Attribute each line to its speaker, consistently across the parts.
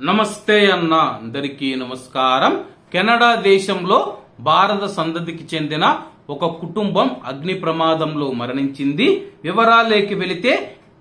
Speaker 1: నమస్తే అన్న అందరికీ నమస్కారం. కెనడా దేశంలో భారత సంతతికి చెందిన ఒక కుటుంబం అగ్ని ప్రమాదంలో మరణించింది. వివరాలేకి వెళితే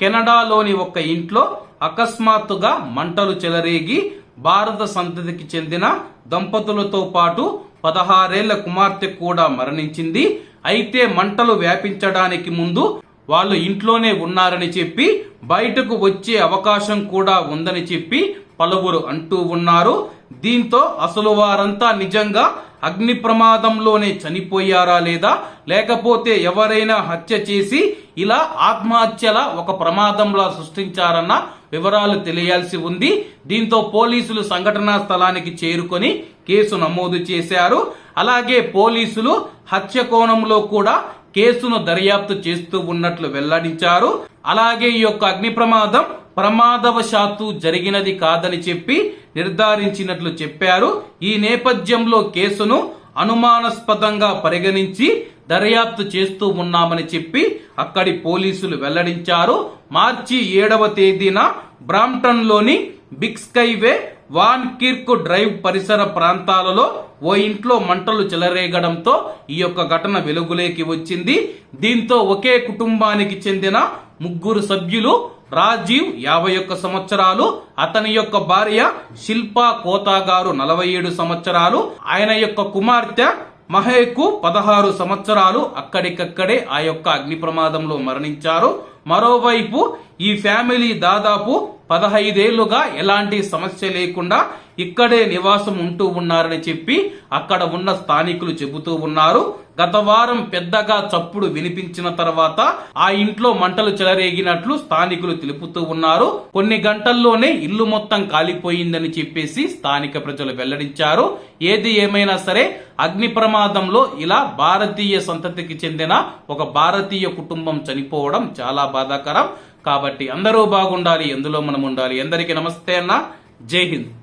Speaker 1: కెనడాలోని ఒక ఇంట్లో అకస్మాత్తుగా మంటలు చెలరేగి భారత సంతతికి చెందిన దంపతులతో పాటు పదహారేళ్ళ కుమార్తె కూడా మరణించింది. అయితే మంటలు వ్యాపించడానికి ముందు వాళ్ళు ఇంట్లోనే ఉన్నారని చెప్పి బయటకు వచ్చే అవకాశం కూడా ఉందని చెప్పి పలువురు అంటూ ఉన్నారు. దీంతో అసలు వారంతా నిజంగా అగ్ని ప్రమాదంలోనే చనిపోయారా లేదా? లేకపోతే ఎవరైనా హత్య చేసి ఇలా ఆత్మహత్యల ఒక ప్రమాదంలా సృష్టించారన్న వివరాలు తెలియాల్సి ఉంది. దీంతో పోలీసులు సంఘటనా స్థలానికి చేరుకొని కేసు నమోదు చేశారు. అలాగే పోలీసులు హత్య కోణంలో కూడా కేసును దర్యాప్తు చేస్తూ ఉన్నట్లు వెల్లడించారు. అలాగే ఈ యొక్క అగ్ని ప్రమాదం ప్రమాదవశాత్తు జరిగినది కాదని చెప్పి నిర్ధారించినట్లు చెప్పారు. ఈ నేపథ్యంలో కేసును అనుమానాస్పదంగా పరిగణించి దర్యాప్తు చేస్తూ ఉన్నామని చెప్పి అక్కడి పోలీసులు వెల్లడించారు. మార్చి ఏడవ తేదీన బ్రాంప్టన్లోని Big Skyway Van Kirk Drive పరిసర ప్రాంతాలలో ఓ ఇంట్లో మంటలు చెలరేగడంతో ఈ యొక్క ఘటన వెలుగులోకి వచ్చింది. దీంతో ఒకే కుటుంబానికి చెందిన ముగ్గురు సభ్యులు రాజీవ్ యాభై ఒక్క సంవత్సరాలు అతని యొక్క భార్య శిల్పా కోతా గారు నలభై ఏడు సంవత్సరాలు ఆయన యొక్క కుమార్తె మహేకు పదహారు సంవత్సరాలు అక్కడికక్కడే ఆ యొక్క అగ్ని ప్రమాదంలో మరణించారు. మరోవైపు ఈ ఫ్యామిలీ దాదాపు పదహైదేళ్ళుగా ఎలాంటి సమస్య లేకుండా ఇక్కడే నివాసం ఉంటూ ఉన్నారని చెప్పి అక్కడ ఉన్న స్థానికులు చెబుతూ ఉన్నారు. గత వారం పెద్దగా చప్పుడు వినిపించిన తర్వాత ఆ ఇంట్లో మంటలు చెలరేగినట్లు స్థానికులు తెలుపుతూ ఉన్నారు. కొన్ని గంటల్లోనే ఇల్లు మొత్తం కాలిపోయిందని చెప్పేసి స్థానిక ప్రజలు వెల్లడించారు. ఏది ఏమైనా సరే అగ్ని ప్రమాదంలో ఇలా భారతీయ సంతతికి చెందిన ఒక భారతీయ కుటుంబం చనిపోవడం చాలా బాధాకరం. కాబట్టి అందరూ బాగుండాలి ఎందులో మనం ఉండాలి. ఎందరికీ నమస్తే అన్న. జై హింద్.